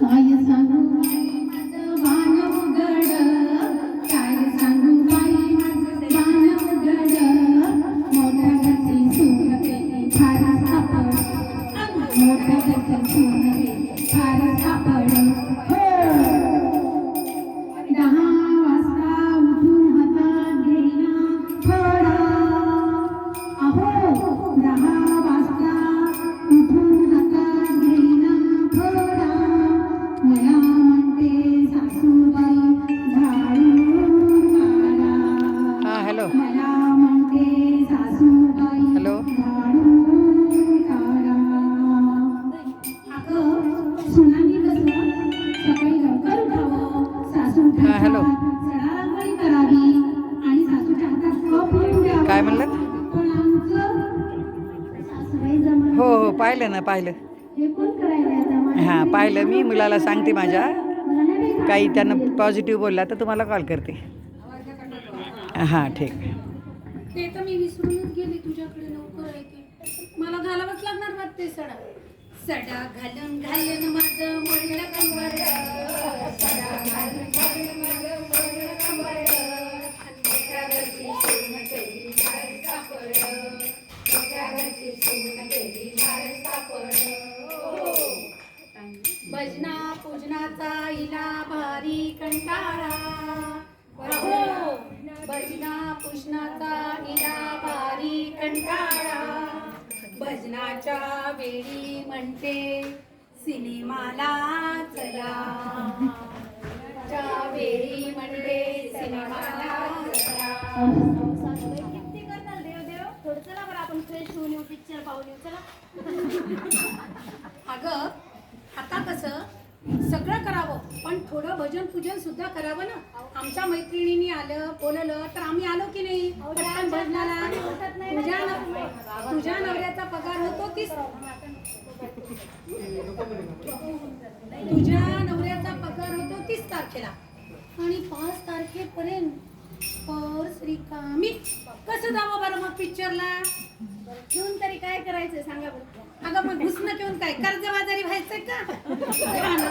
काय सांगू बाई पाहिलं ना पाहिलं. हे हां पाहिलं. मी मुलाला सांगते माझ्या. काही त्यांना पॉझिटिव्ह बोलला तर तुम्हाला कॉल करते. हां ठीक. ते तर मी विसरूनच गेले तुझ्याकडे लवकर मला घालावंच लागणार ते सडा. सडा घालून घालून माझं कंबर सडा घालून घालून माझं कंबर पूजनाचा हिला भारी कंटाळा भजना पूजनाचा हिला भारी कंटाळा. भजनाच्या वेळी म्हणते सिनेमाला चला. च्या वेळी म्हणते सिनेमाला चला किती करताल देव देव थोडं चला बरं आपण फ्रेश होऊन पिक्चर पाहून येऊ चला. अगं आता कसं सगळं करावं. पण थोडं भजन पूजन सुद्धा करावं ना. आमच्या मैत्रिणींनी आलं बोललं तर आम्ही आलो की नाही? पटकन भजनाला. तुझ्या नव- तुझ्या नवऱ्याचा पगार होतो की तुझ्या नवऱ्याचा पगार होतो तीस तारखेला. आणि पाच तारखेपर्यंत पर्स रिकामी कसं जावं बरं मग पिक्चरला घेऊन तरी काय करायचं सांगा बरं. अगं मग घुसणं घेऊन काय? कर्जबाजारी व्हायचंय का?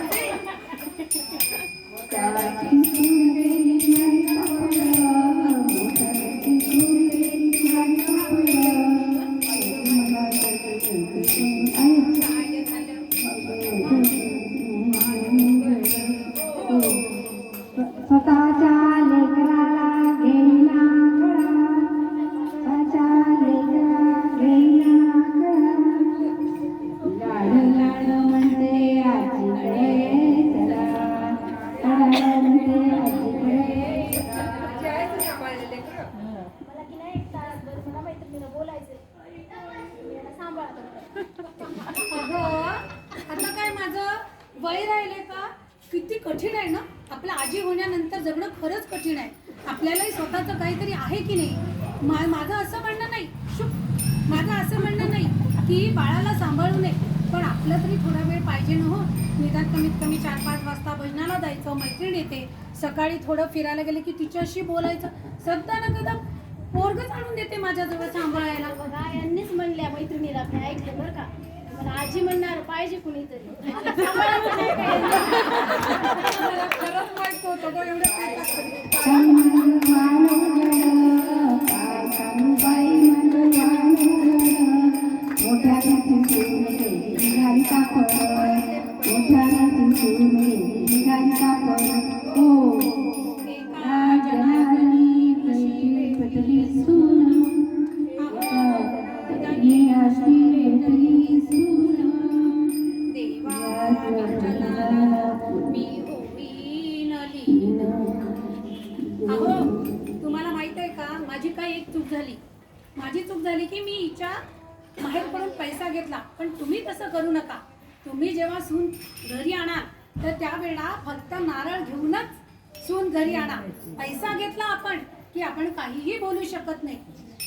बळी राहिले का? किती कठीण आहे ना? आपल्या आजी होण्यानंतर जगणं खरंच कठीण आहे. आपल्यालाही स्वतःचं काहीतरी आहे की नाही? मा माझं असं म्हणणं नाही. शुभ माझं असं म्हणणं नाही की बाळाला सांभाळू नये. पण आपलं तरी थोडा वेळ पाहिजे ना हो. निदान कमीत कमी चार पाच वाजता भजनाला जायचं मैत्रीण येते. सकाळी थोडं फिरायला गेलं की तिच्याशी बोलायचं. सध्या ना कदा पोरगच आणून देते माझ्याजवळ सांभाळायला. बघा यांनीच म्हणल्या मैत्रिणीला. ऐकलं बरं का? आजी म्हणणार पाहिजे कुणीतरी. मला सांभाळायचं माझी चूक झाली की मी हिच्या माहेरकडून पैसा घेतला. पण तुम्ही तसं करू नका. तुम्ही जेव्हा सून घरी आणाल तर त्यावेळेला फक्त नारळ घेऊनच सून घरी आणा. पैसा घेतला आपण की आपण काहीही बोलू शकत नाही.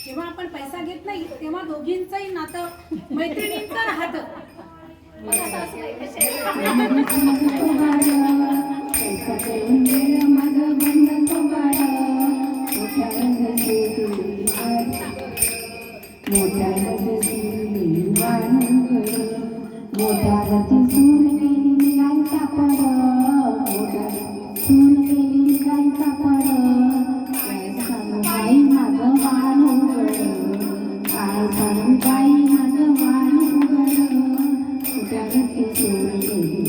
जेव्हा आपण पैसा घेत नाही तेव्हा दोघींचंही नातं मैत्रिणींचं राहतं. मोठ्या मोठ्या रथी सूर केली निघायचा पड मोठ्या सूर केली निघायचा पड काय सांगू बाई माझं मान उघड काय सांगू बाई माझं मान उघड मोठ्या सूर केली